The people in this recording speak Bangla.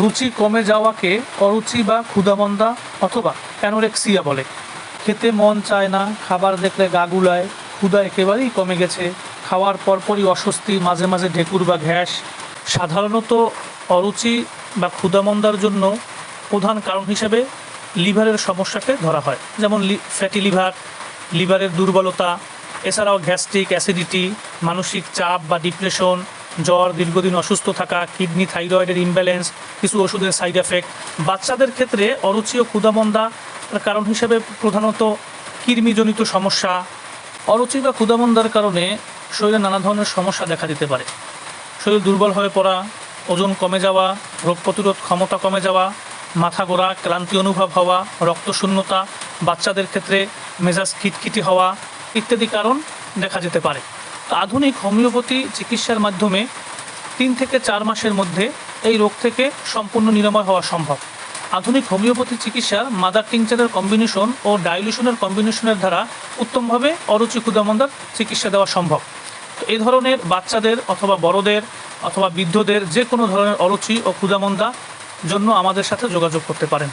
রুচি কমে যাওয়াকে অরুচি বা ক্ষুধামন্দা অথবা অ্যানোরেক্সিয়া বলে। খেতে মন চায় না, খাবার দেখলে গা গুলায়, ক্ষুধা একেবারেই কমে গেছে। খাওয়ার পরপরই অস্বস্তি, মাঝে মাঝে ঢেকুর বা ঘ্যাস। সাধারণত অরুচি বা ক্ষুধামন্দার জন্য প্রধান কারণ হিসেবে লিভারের সমস্যাকে ধরা হয়। যেমন ফ্যাটি লিভার, লিভারের দুর্বলতা, এছাড়াও গ্যাস্ট্রিক অ্যাসিডিটি, মানসিক চাপ বা ডিপ্রেশন জ্বর, দীর্ঘদিন অসুস্থ থাকা, কিডনি, থাইরয়েডের ইমব্যালেন্স কিছু ওষুধের সাইড এফেক্ট বাচ্চাদের ক্ষেত্রে অরুচি ও ক্ষুধামন্দা কারণ হিসেবে প্রধানত কৃমিজনিত সমস্যা। অরুচি বা ক্ষুধামন্দার কারণে শরীরে নানা ধরনের সমস্যা দেখা দিতে পারে। শরীর দুর্বল হয়ে পড়া, ওজন কমে যাওয়া, রোগ প্রতিরোধ ক্ষমতা কমে যাওয়া, মাথা গোড়া, ক্লান্তি অনুভব হওয়া, রক্তশূন্যতা, বাচ্চাদের ক্ষেত্রে মেজাজ খিটখিটি হওয়া ইত্যাদি কারণ দেখা যেতে পারে। আধুনিক হোমিওপ্যাথি চিকিৎসার মাধ্যমে তিন থেকে চার মাসের মধ্যে এই রোগ থেকে সম্পূর্ণ নিরাময় হওয়া সম্ভব। আধুনিক হোমিওপ্যাথি চিকিৎসার মাদার টিংচারের কম্বিনেশন ও ডাইলিউশনের কম্বিনেশনের দ্বারা উত্তমভাবে অরুচি ক্ষুদামন্দার চিকিৎসা দেওয়া সম্ভব। এই ধরনের বাচ্চাদের অথবা বড়দের অথবা বৃদ্ধদের যে কোনো ধরনের অরুচি ও ক্ষুদামন্দা জন্য আমাদের সাথে যোগাযোগ করতে পারেন।